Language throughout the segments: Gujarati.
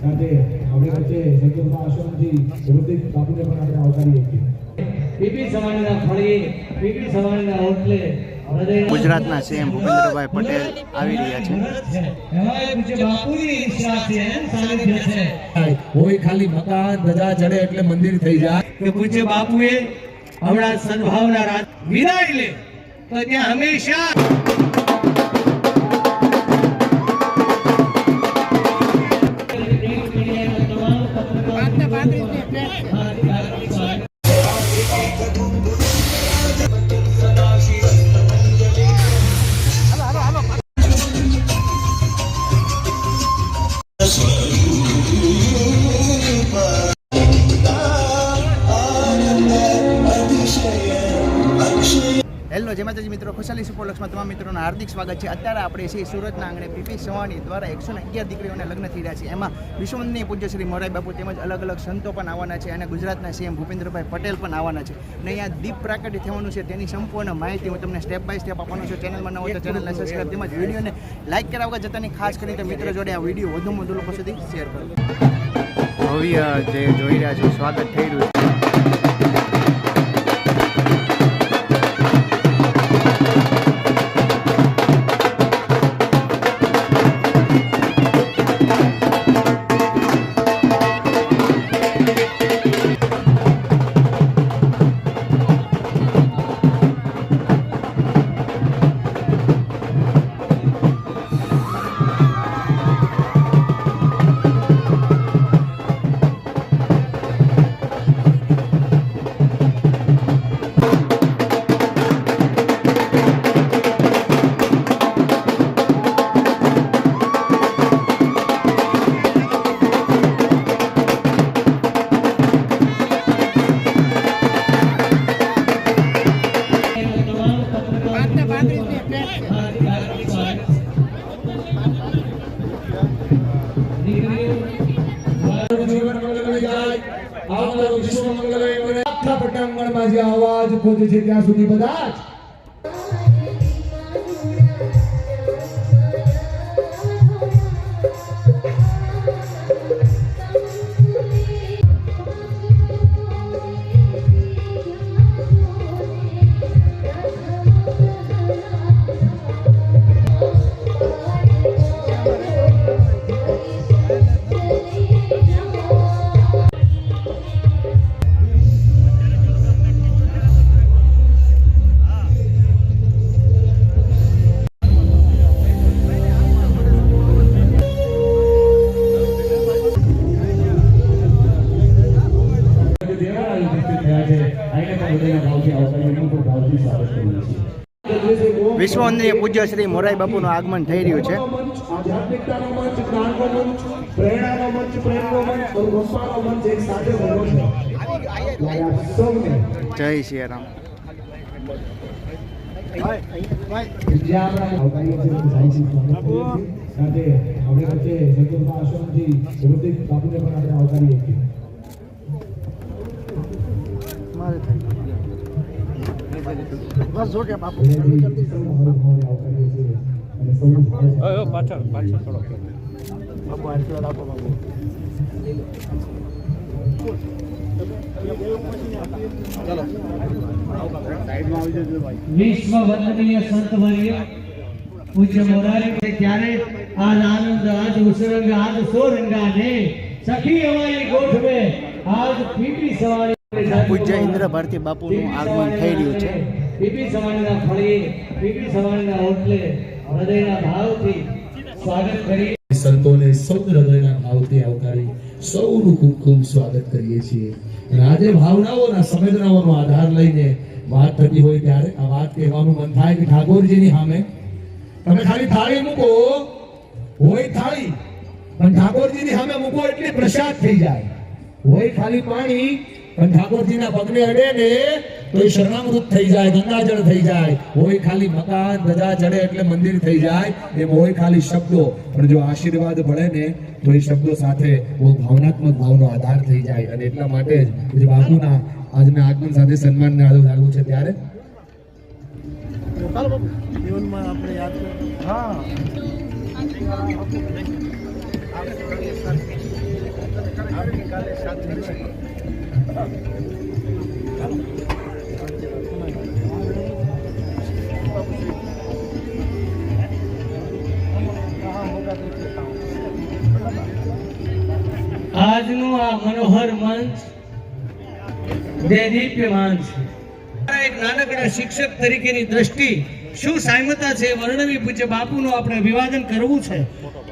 સાથે આપણી વચ્ચે સદગુરુના આશ્રમથી ગુરુદેવ બાપુને પણ આપણે આવકારીએ છીએ પીપી સમાજના ફળી પીપી સમાજના હોટલે ગુજરાતના સીએમ ભૂપેન્દ્રભાઈ પટેલ આવી રહ્યા છે. હોય ખાલી મકાન ધજા ચડે એટલે મંદિર થઈ જાય. કે પૂજ્ય બાપુએ હમણાં સદભાવના રાત વિદાય લે. તો ત્યાં હંમેશા ખુશાલી સુપરલક્ષમાં તમામ મિત્રોનું હાર્દિક સ્વાગત છે. અત્યારે આપણે છીએ સુરતના આંગણે પીપી સવાણી દ્વારા એકસો અગિયાર દીકરીઓને લગ્ન થઈ રહ્યા છે. એમાં વિશ્વવંદનીય પૂજ્ય શ્રી મોરાઈ બાપુ તેમજ અલગ અલગ સંતો પણ આવવાના છે અને ગુજરાતના સીએમ ભૂપેન્દ્રભાઈ પટેલ પણ આવવાના છે. અને અહીંયા દીપ પ્રાકટ્ય થવાનું છે તેની સંપૂર્ણ માહિતી હું તમને સ્ટેપ બાય સ્ટેપ આપવાનું છું. ચેનલમાં ન હોય ચેનલને સબસ્ક્રાઈબ તેમજ વિડીયોને લાઇક કરાવવા જતાની ખાસ કરીને મિત્રો જોડે આ વીડિયો વધુમાં વધુ લોકો સુધી શેર કરો. જે જોઈ રહ્યા છો, સ્વાગત થઈ રહ્યું છે. છે ત્યાં સુધી બધા જ. ભાવથી વિશ્વવંદનીય પૂજ્ય શ્રી મોરાઈ બાપુનું આગમન થઈ રહ્યું છે. આધ્યાત્મિકતાનો મંચ જ્ઞાનનો મંચ પ્રેરણાનો મંચ પ્રેમનો મંચ ભગવાનનો મંચ એક સાથે બન્યો છે ત્યારે આપ સૌને જય શ્રી રામ. સાથે આપણી વચ્ચે સદગુરુના આશ્રમથી ગુરુદેવ બાપુને પણ આપણે આવકારીએ છીએ. વિનયથી સૌ મહાનુભાવોને આવકારીએ છીએ અને સૌનું ભાવ છે. વિશ્વ વંદનીય સંત વર્ય પૂજ્ય મોરારી ત્યારે આજ આનંદ આજ ઉસરંગ આજ સોરંગા ને સખી અમારી ગોઠ में આજ પીપી સવારી. પૂજ્ય ઇન્દ્ર ભારતી બાપુનું આગમન થઈ રહ્યું છે. પીપી સવાણીના ફળી પીપી સવાણીના હોટલે હૃદયના ભાવથી સ્વાગત કરી સંતોને સૌ હૃદયના ભાવથી આવકારી સૌનું ખૂબ ખૂબ સ્વાગત કરીએ છીએ. અને ભાવનાઓના સંવેદનાઓનો આધાર લઈને વાત થતી હોય ત્યારે આ વાત કહેવાનું મન થાય કે ઠાકોરજીની સામે. તમે ખાલી થાળી મૂકો, હોય થાળી, પણ ઠાકોરજીની સામે મૂકો એટલે પ્રસાદ થઈ જાય. હોય ખાલી પાણી, પણ ઠાકોરજીના પગને અડે ને તો એ શરણામૃત થઈ જાય, ગંગાજળ થઈ જાય. હોય ખાલી મકાન ધજા ચડે એટલે મંદિર થઈ જાય. એમ હોય ખાલી શબ્દો. પણ જો આશીર્વાદ ભળે ને, તો એ શબ્દો સાથે બહુ ભાવનાત્મક ભાવનો આધાર થઈ જાય. અને એટલા માટે જ બાપુના આજના આગમન સાથે સન્માનને આદર લાગવું છે ત્યારે. આપણે કાલે સાથે આજનું આ મનોહર મંચ દેદીપ્યમાન છે એક નાનકડા શિક્ષક તરીકેની દ્રષ્ટિ શું સામ્યતા છે વર્ણવી પૂજ્ય બાપુનું આપણે અભિવાદન કરવું છે.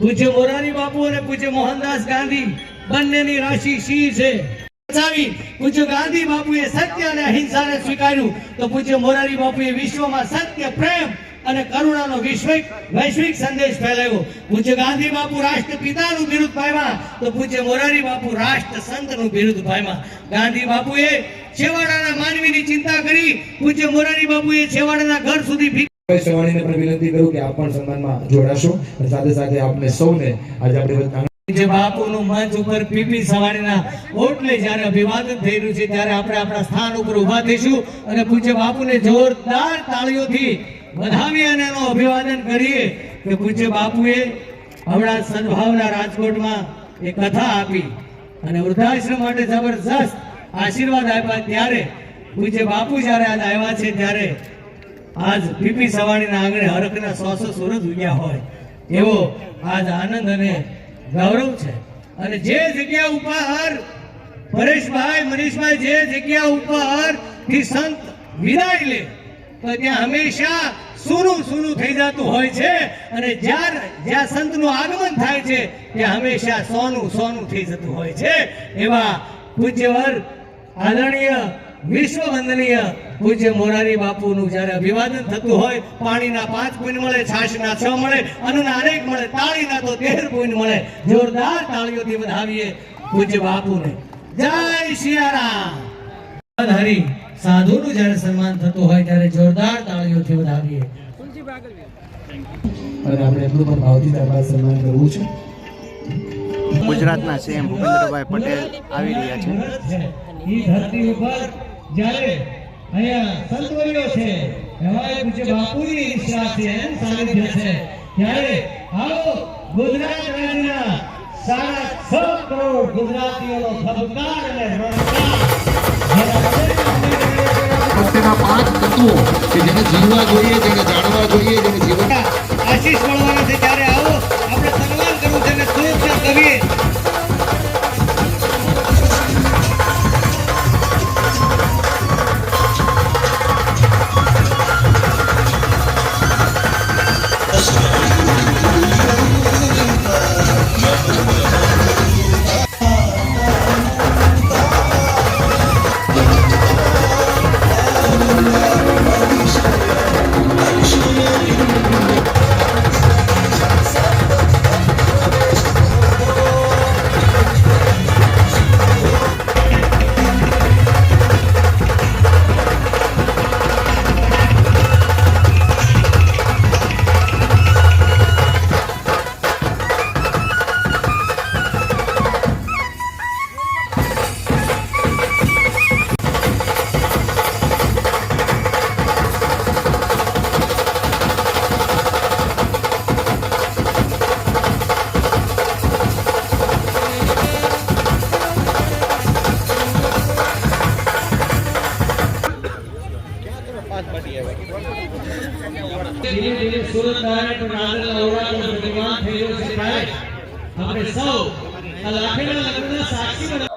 પૂજ્ય મોરારી બાપુ અને પૂજ્ય મોહનદાસ ગાંધી બંનેની રાશિ સિંહ છે? બચાવી પૂજ્ય ગાંધી બાપુએ સત્ય અને અહિંસાને સ્વીકાર્યું. તો પૂજ્ય મોરારી બાપુએ વિશ્વમાં સત્ય, પ્રેમ અને કરુણાનો વૈશ્વિક વૈશ્વિક સંદેશ ફેલાવ્યો. પૂજ્ય ગાંધી બાપુ રાષ્ટ્ર પિતાનું બિરુદ પામ્યા તો પૂજ્ય મોરારી બાપુ રાષ્ટ્ર સંતનું બિરુદ પામ્યા. ગાંધી બાપુએ છેવાડાના માનવીની ચિંતા કરી પૂજ્ય મોરારી બાપુએ છેવાડાના ઘર સુધી સવાણીને પણ વિનંતી કરું કે આપ પણ સન્માનમાં જોડાશો અને સાથે સાથે આપને સૌને આજે આપણે જે બાપુનું મંચ ઉપર પીપી સવારીના ઓટલે જ્યારે અભિવાદન થઈ રહ્યું છે ત્યારે આપણે આપણા સ્થાન ઉપર ઊભા થઈશું અને પૂજ્ય બાપુને જોરદાર તાળીઓથી વધાવી અને એનું અભિવાદન કરીએ કે પૂજ્ય બાપુએ હમણાં સદભાવના રાજકોટમાં એ કથા આપી અને વૃદ્ધાશ્રમ માટે જબરજસ્ત આશીર્વાદ આપ્યા ત્યારે પૂજ્ય બાપુ જ્યારે આજ આવ્યા છે ત્યારે આજ પીપી સવાણીના આંગણે હરકના સો સો સુરત ઉગ્યા હોય. એવો આજ આનંદ અને ગૌરવ છે. અને જે જગ્યા ઉપર પરેશભાઈ, મનીષભાઈ, જે જગ્યા ઉપરથી સંત વિદાય લે તો ત્યાં હંમેશા સૂનું સૂનું થઈ જતું હોય છે અને જ્યાં જ્યાં સંતનું આગમન થાય છે, ત્યાં હંમેશા સોનું સોનું થઈ જતું હોય છે. એવા પૂજ્યવર આદરણીય વિશ્વ વંદનીય પૂજ્ય મોરારી બાપુનું જ્યારે અભિવાદન થતું હોય, પાણીના પાંચ પુણ્ય મળે, છાશના છ મળે, અન્નના અનેક મળે, તાળીના તો તેર પુણ્ય મળે. જોરદાર તાળીઓથી વધાવીએ પૂજ્ય બાપુને. જય સિયારામ હરી. સાધુનું જ્યારે સન્માન થતું હોય ત્યારે જોરદાર તાળીઓથી વધાવીએ. અને આપણે એટલું પણ ભાવથી તમારા સન્માન કરવું છે. ગુજરાતના સીએમ ભૂપેન્દ્રભાઈ પટેલ આવી રહ્યા છે. ઈ ધરતી ઉપર જ્યારે અહીંયા સંતવરીઓ છે એવા પૂજ્ય બાપુની ઈચ્છા છે એમ સાનિધ્ય છે ત્યારે આવો ગુજરાત રાજ્યના સાડા છ કરોડ ગુજરાતીઓનો સબકાર અને રણકાર. પાંચ તત્વો કે જેને જીવવા જોઈએ જેને જાણવા જોઈએ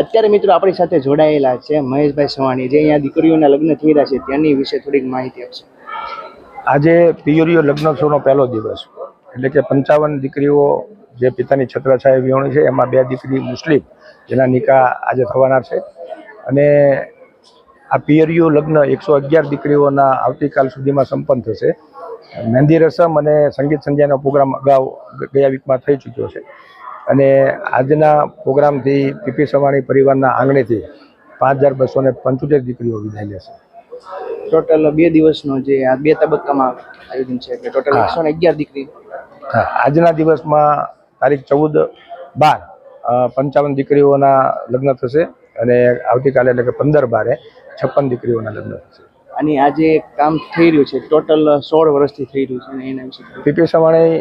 અત્યારે મિત્રો આપણી સાથે જોડાયેલા છે મહેશભાઈ સવાણી, જે અહીંયા દીકરીઓના લગ્ન થઈ રહ્યા છે, તેની વિશે થોડીક માહિતી આપશે? આજે પિયુરીઓ લગ્નોત્સવનો પહેલો દિવસ. એટલે કે પંચાવન દીકરીઓ જે પિતાની છત્રછાએ વિહોણી છે, એમાં બે દીકરી મુસ્લિમ, જેના નિકાહ આજે થવાના છે. અને આ પિયરીઓ લગ્ન એકસો અગિયાર દીકરીઓના આવતીકાલ સુધીમાં સંપન્ન થશે. મહેંદી રસમ અને સંગીત સંધ્યાનો પ્રોગ્રામ અગાઉ ગયા વીકમાં થઈ ચૂક્યો છે. અને આજના પ્રોગ્રામથી પીપી સવાણી પરિવારના આંગણેથી પાંચ હજાર બસો ને પંચોતેર દીકરીઓ વિદાય લેશે. ટોટલ બે દિવસનો જે આ બે તબક્કામાં આયોજન છે એટલે ટોટલ. એકસો ને અગિયાર દીકરી. આજના દિવસમાં તારીખ ચૌદ બાર પંચાવન દીકરીઓના લગ્ન થશે અને આવતીકાલે એટલે કે પંદર બારે છપ્પન દીકરીઓના લગ્ન થશે. અને આ જે કામ થઈ રહ્યું છે ટોટલ સોળ વર્ષથી થઈ રહ્યું છે અને એના વિશે પીપી સવાણી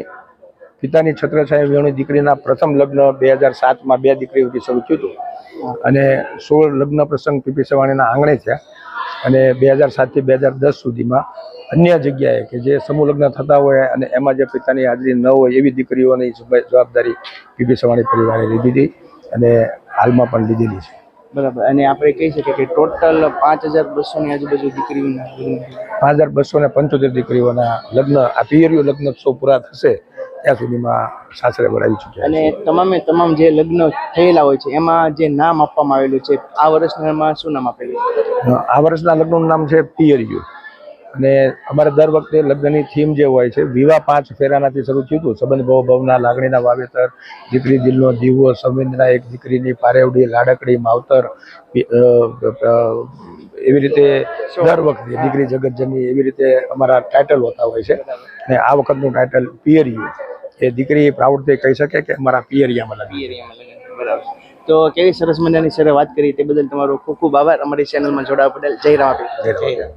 પિતાની છત્રછાયા વેણી દીકરીના પ્રથમ લગ્ન બે હજાર સાતમાં બે દીકરીઓથી શરૂ થયું હતું. અને સોળ લગ્ન પ્રસંગ પીપી સવાણીના આંગણે થયા. અને બે હજાર સાતથી બે હજાર દસ સુધીમાં અન્ય જગ્યાએ કે જે સમૂહ લગ્ન થતા હોય અને એમાં જે પિતાની હાજરી ન હોય એવી દીકરીઓની જવાબ- જવાબદારી પીપી સવાણી પરિવારે લીધી હતી અને હાલમાં પણ લીધેલી છે. બરાબર. અને આપણે કહી શકીએ કે ટોટલ પાંચ હજાર બસોની આજુબાજુ દીકરીઓના પાંચ હજાર બસો ને પંચોતેર દીકરીઓના લગ્ન આ પિયરિયો લગ્ન ઉત્સવ પૂરા થશે ત્યાં સુધીમાં સાસરે ભરાવી ચૂક્યા અને તમામે તમામ જે લગ્ન થયેલા હોય છે એમાં જે નામ આપવામાં આવેલું છે આ વર્ષનામાં શું નામ આપેલું આ વર્ષના લગ્નનું નામ છે પિયરિયું. અને અમારે દર વખતે લગ્નની થીમ જે હોય છે વિવાહ પાંચ ફેરાનાથી શરૂ થયું હતું. સંબંધ ભાવ ભાવના લાગણીના વાવેતર દીકરી દિલનો દીવો સંવેદના એક દીકરીની પારેવડી લાડકડી માવતર એવી રીતે દર વખતે દીકરી જગતજનની એવી રીતે અમારા ટાઇટલ હોતા હોય છે. અને આ વખતનું ટાઇટલ પિયરિયું. એ દીકરી પ્રાઉડથી કહી શકે કે અમારા પિયરિયામાં લગ્ન પિયરિયામાં લગ્ન બરાબર. તો કેવી સરસ મજાની સરે વાત કરી તે બદલ તમારો ખૂબ ખૂબ આભાર. અમારી ચેનલમાં જોડાવા બદલ જય રામ આપી જય રામ. જય રામ.